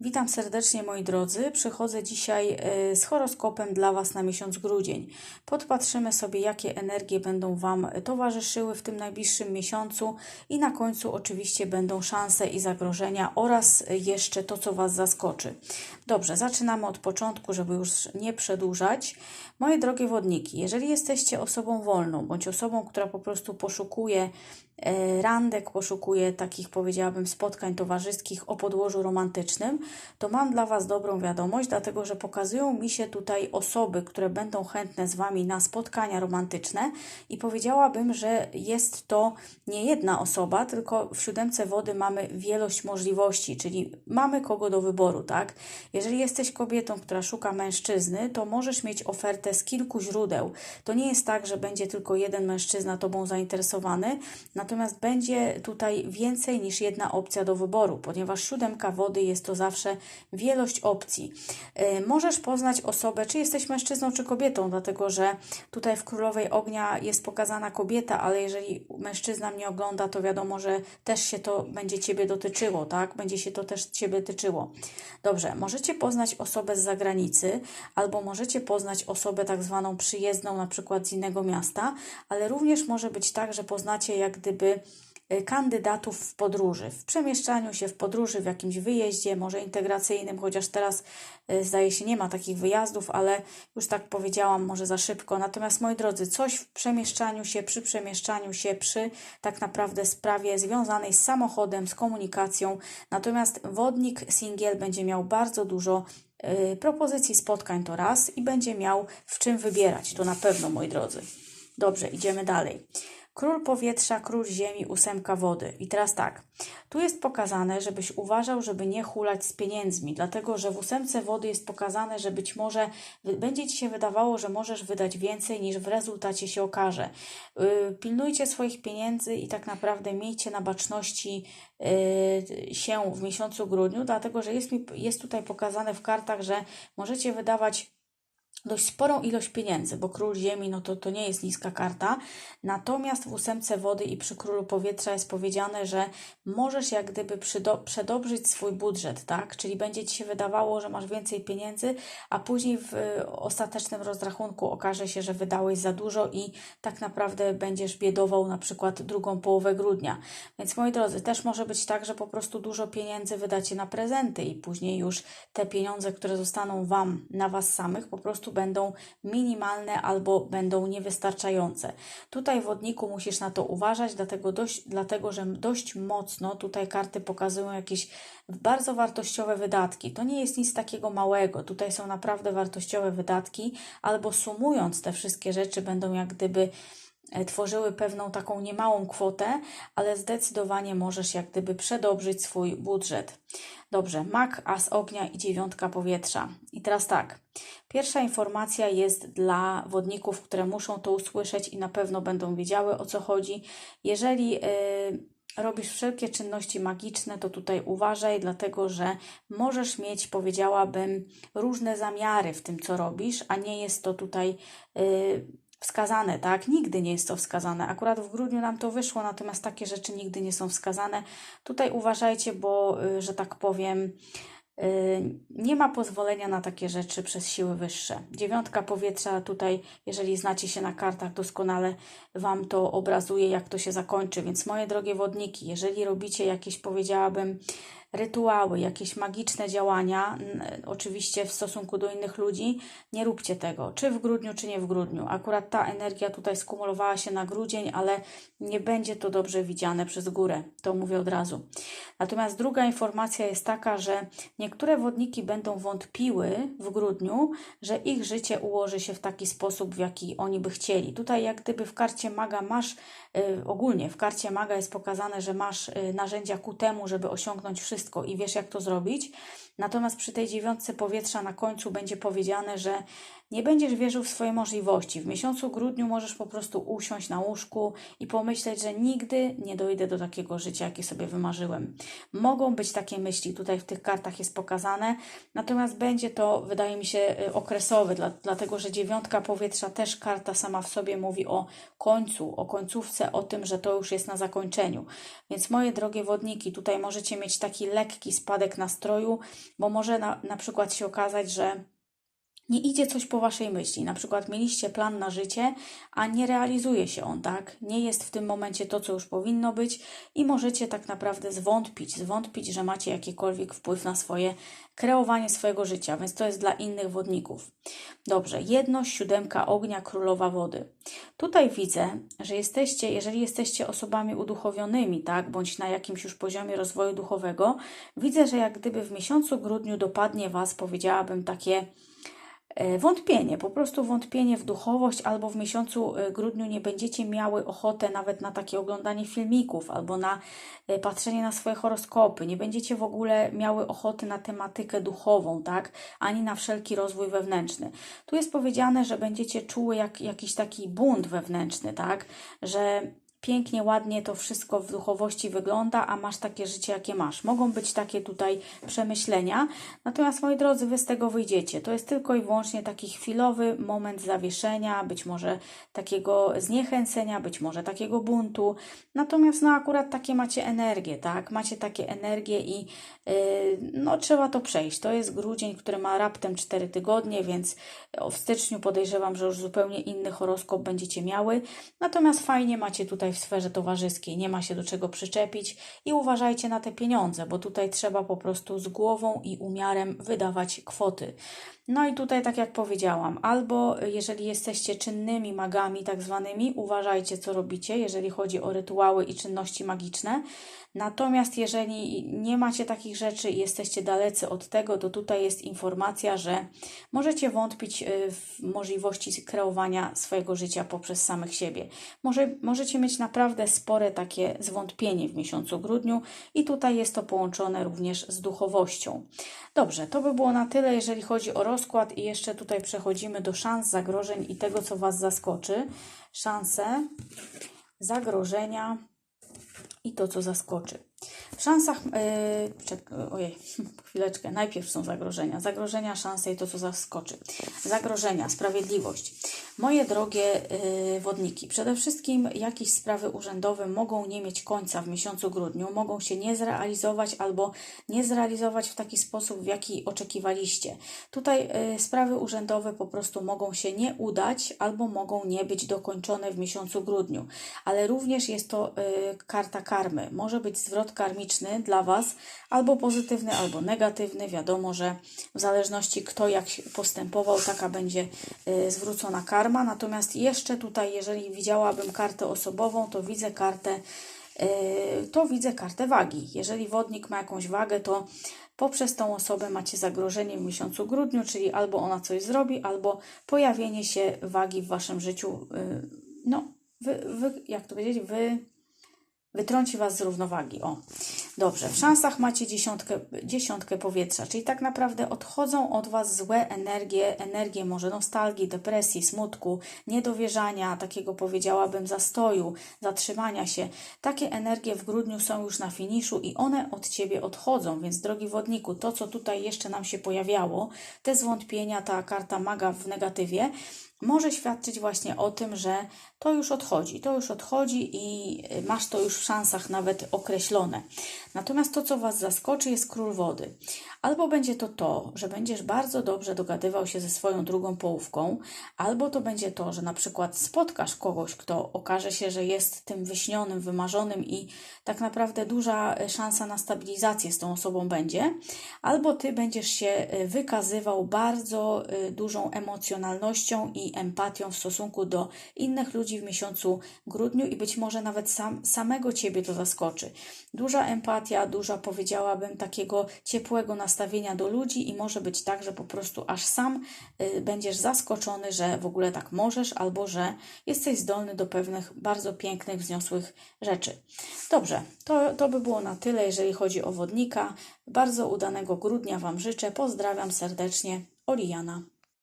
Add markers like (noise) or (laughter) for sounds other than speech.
Witam serdecznie moi drodzy. Przychodzę dzisiaj e, z horoskopem dla Was na miesiąc grudzień. Podpatrzymy sobie, jakie energie będą Wam towarzyszyły w tym najbliższym miesiącu i na końcu oczywiście będą szanse i zagrożenia oraz jeszcze to, co Was zaskoczy. Dobrze, zaczynamy od początku, żeby już nie przedłużać. Moje drogie wodniki, jeżeli jesteście osobą wolną bądź osobą, która po prostu poszukuje randek, poszukuje takich, powiedziałabym, spotkań towarzyskich o podłożu romantycznym, to mam dla Was dobrą wiadomość, dlatego że pokazują mi się tutaj osoby, które będą chętne z Wami na spotkania romantyczne i powiedziałabym, że jest to nie jedna osoba, tylko w siódemce wody mamy wielość możliwości, czyli mamy kogo do wyboru, tak? Jeżeli jesteś kobietą, która szuka mężczyzny, to możesz mieć ofertę z kilku źródeł. To nie jest tak, że będzie tylko jeden mężczyzna Tobą zainteresowany, natomiast będzie tutaj więcej niż jedna opcja do wyboru, ponieważ siódemka wody jest to zawsze wielość opcji. Y, Możesz poznać osobę, czy jesteś mężczyzną, czy kobietą, dlatego że tutaj w Królowej Ognia jest pokazana kobieta, ale jeżeli mężczyzna mnie ogląda, to wiadomo, że też się to będzie Ciebie dotyczyło, tak? Będzie się to też Ciebie tyczyło. Dobrze, możecie poznać osobę z zagranicy, albo możecie poznać osobę tak zwaną przyjezdną, na przykład z innego miasta, ale również może być tak, że poznacie jak gdyby y, kandydatów w podróży, w przemieszczaniu się, w podróży, w jakimś wyjeździe, może integracyjnym, chociaż teraz y, zdaje się nie ma takich wyjazdów, ale już tak powiedziałam, może za szybko. Natomiast moi drodzy, coś w przemieszczaniu się, przy przemieszczaniu się, przy tak naprawdę sprawie związanej z samochodem, z komunikacją. Natomiast wodnik singiel będzie miał bardzo dużo y, propozycji spotkań to raz i będzie miał w czym wybierać. To na pewno, moi drodzy. Dobrze, idziemy dalej. Król powietrza, król ziemi, ósemka wody. I teraz tak, tu jest pokazane, żebyś uważał, żeby nie hulać z pieniędzmi, dlatego że w ósemce wody jest pokazane, że być może będzie Ci się wydawało, że możesz wydać więcej niż w rezultacie się okaże. Yy, pilnujcie swoich pieniędzy i tak naprawdę miejcie na baczności yy, się w miesiącu grudniu, dlatego że jest, mi, jest tutaj pokazane w kartach, że możecie wydawać dość sporą ilość pieniędzy, bo król ziemi no to, to nie jest niska karta. Natomiast w ósemce wody i przy królu powietrza jest powiedziane, że możesz jak gdyby przedobrzyć swój budżet, tak? Czyli będzie ci się wydawało, że masz więcej pieniędzy, a później w y, ostatecznym rozrachunku okaże się, że wydałeś za dużo i tak naprawdę będziesz biedował na przykład drugą połowę grudnia. Więc moi drodzy, też może być tak, że po prostu dużo pieniędzy wydacie na prezenty i później już te pieniądze, które zostaną wam na was samych, po prostu będą minimalne albo będą niewystarczające. Tutaj wodniku musisz na to uważać, dlatego, dość, dlatego że dość mocno tutaj karty pokazują jakieś bardzo wartościowe wydatki. To nie jest nic takiego małego. Tutaj są naprawdę wartościowe wydatki, albo sumując te wszystkie rzeczy będą jak gdyby tworzyły pewną taką niemałą kwotę, ale zdecydowanie możesz jak gdyby przedobrzyć swój budżet. Dobrze, mak, as ognia i dziewiątka powietrza. I teraz tak, pierwsza informacja jest dla wodników, które muszą to usłyszeć i na pewno będą wiedziały o co chodzi. Jeżeli yy, robisz wszelkie czynności magiczne, to tutaj uważaj, dlatego że możesz mieć, powiedziałabym, różne zamiary w tym, co robisz, a nie jest to tutaj yy, wskazane, tak? Nigdy nie jest to wskazane. Akurat w grudniu nam to wyszło, natomiast takie rzeczy nigdy nie są wskazane. Tutaj uważajcie, bo, yy, że tak powiem, Y, Nie ma pozwolenia na takie rzeczy przez siły wyższe. Dziewiątka powietrza tutaj, jeżeli znacie się na kartach, doskonale Wam to obrazuje, jak to się zakończy. Więc moje drogie wodniki, jeżeli robicie jakieś, powiedziałabym, rytuały, jakieś magiczne działania, oczywiście w stosunku do innych ludzi, nie róbcie tego, czy w grudniu, czy nie w grudniu. Akurat ta energia tutaj skumulowała się na grudzień, ale nie będzie to dobrze widziane przez górę. To mówię od razu. Natomiast druga informacja jest taka, że niektóre wodniki będą wątpiły w grudniu, że ich życie ułoży się w taki sposób, w jaki oni by chcieli. Tutaj, jak gdyby w karcie maga masz, y, ogólnie w karcie maga jest pokazane, że masz y, narzędzia ku temu, żeby osiągnąć wszystko i wiesz, jak to zrobić. Natomiast przy tej dziewiątce powietrza na końcu będzie powiedziane, że nie będziesz wierzył w swoje możliwości. W miesiącu grudniu możesz po prostu usiąść na łóżku i pomyśleć, że nigdy nie dojdę do takiego życia, jakie sobie wymarzyłem. Mogą być takie myśli, tutaj w tych kartach jest pokazane, natomiast będzie to, wydaje mi się, y, okresowe, dla, dlatego że dziewiątka powietrza też karta sama w sobie mówi o końcu, o końcówce, o tym, że to już jest na zakończeniu. Więc moje drogie wodniki, tutaj możecie mieć taki lekki spadek nastroju, bo może na, na przykład się okazać, że nie idzie coś po waszej myśli. Na przykład mieliście plan na życie, a nie realizuje się on, tak? Nie jest w tym momencie to, co już powinno być i możecie tak naprawdę zwątpić, zwątpić, że macie jakikolwiek wpływ na swoje kreowanie swojego życia, więc to jest dla innych wodników. Dobrze, jedność, siódemka ognia, królowa wody. Tutaj widzę, że jesteście, jeżeli jesteście osobami uduchowionymi, tak, bądź na jakimś już poziomie rozwoju duchowego, widzę, że jak gdyby w miesiącu grudniu dopadnie Was, powiedziałabym, takie wątpienie, po prostu wątpienie w duchowość, albo w miesiącu e, grudniu nie będziecie miały ochotę nawet na takie oglądanie filmików, albo na e, patrzenie na swoje horoskopy, nie będziecie w ogóle miały ochoty na tematykę duchową, tak, ani na wszelki rozwój wewnętrzny. Tu jest powiedziane, że będziecie czuły jak, jakiś taki bunt wewnętrzny, tak, że pięknie, ładnie to wszystko w duchowości wygląda, a masz takie życie, jakie masz. Mogą być takie tutaj przemyślenia, natomiast moi drodzy, wy z tego wyjdziecie. To jest tylko i wyłącznie taki chwilowy moment zawieszenia, być może takiego zniechęcenia, być może takiego buntu. Natomiast no akurat takie macie energię, tak? Macie takie energię i yy, no trzeba to przejść. To jest grudzień, który ma raptem 4 tygodnie, więc w styczniu podejrzewam, że już zupełnie inny horoskop będziecie miały. Natomiast fajnie macie tutaj w sferze towarzyskiej, nie ma się do czego przyczepić i uważajcie na te pieniądze, bo tutaj trzeba po prostu z głową i umiarem wydawać kwoty. No i tutaj, tak jak powiedziałam, albo jeżeli jesteście czynnymi magami, tak zwanymi, uważajcie, co robicie, jeżeli chodzi o rytuały i czynności magiczne. Natomiast jeżeli nie macie takich rzeczy i jesteście dalecy od tego, to tutaj jest informacja, że możecie wątpić y, w możliwości kreowania swojego życia poprzez samych siebie. Może, możecie mieć naprawdę spore takie zwątpienie w miesiącu grudniu i tutaj jest to połączone również z duchowością. Dobrze, to by było na tyle, jeżeli chodzi o rozkład i jeszcze tutaj przechodzimy do szans, zagrożeń i tego, co Was zaskoczy. Szanse, zagrożenia i to, co zaskoczy. W szansach, yy, ojej, (laughs) chwileczkę, najpierw są zagrożenia. Zagrożenia, szanse i to, co zaskoczy. Zagrożenia, sprawiedliwość. Moje drogie yy, wodniki, przede wszystkim jakieś sprawy urzędowe mogą nie mieć końca w miesiącu grudniu, mogą się nie zrealizować albo nie zrealizować w taki sposób, w jaki oczekiwaliście. Tutaj yy, sprawy urzędowe po prostu mogą się nie udać albo mogą nie być dokończone w miesiącu grudniu, ale również jest to yy, karta karmy. Może być zwrot karmiczny dla Was albo pozytywny, albo negatywny. Wiadomo, że w zależności kto jak postępował, taka będzie y, zwrócona karma. Natomiast jeszcze tutaj, jeżeli widziałabym kartę osobową, to widzę kartę y, to widzę kartę wagi. Jeżeli wodnik ma jakąś wagę, to poprzez tą osobę macie zagrożenie w miesiącu grudniu, czyli albo ona coś zrobi, albo pojawienie się wagi w waszym życiu, y, no, wy, wy, jak to powiedzieć, wy Wytrąci Was z równowagi. O, dobrze. W szansach macie dziesiątkę, dziesiątkę powietrza, czyli tak naprawdę odchodzą od Was złe energie, energie może nostalgii, depresji, smutku, niedowierzania, takiego powiedziałabym zastoju, zatrzymania się. Takie energie w grudniu są już na finiszu i one od Ciebie odchodzą, więc drogi wodniku, to co tutaj jeszcze nam się pojawiało, te zwątpienia, ta karta maga w negatywie, może świadczyć właśnie o tym, że to już odchodzi, to już odchodzi i masz to już w szansach nawet określone. Natomiast to, co Was zaskoczy, jest król wody. Albo będzie to to, że będziesz bardzo dobrze dogadywał się ze swoją drugą połówką, albo to będzie to, że na przykład spotkasz kogoś, kto okaże się, że jest tym wyśnionym, wymarzonym i tak naprawdę duża szansa na stabilizację z tą osobą będzie, albo Ty będziesz się wykazywał bardzo y, dużą emocjonalnością i empatią w stosunku do innych ludzi w miesiącu grudniu i być może nawet sam, samego Ciebie to zaskoczy. Duża empatia, duża powiedziałabym takiego ciepłego nastawienia do ludzi i może być tak, że po prostu aż sam y, będziesz zaskoczony, że w ogóle tak możesz albo że jesteś zdolny do pewnych bardzo pięknych, wzniosłych rzeczy. Dobrze, to, to by było na tyle, jeżeli chodzi o wodnika. Bardzo udanego grudnia Wam życzę. Pozdrawiam serdecznie. Oliana.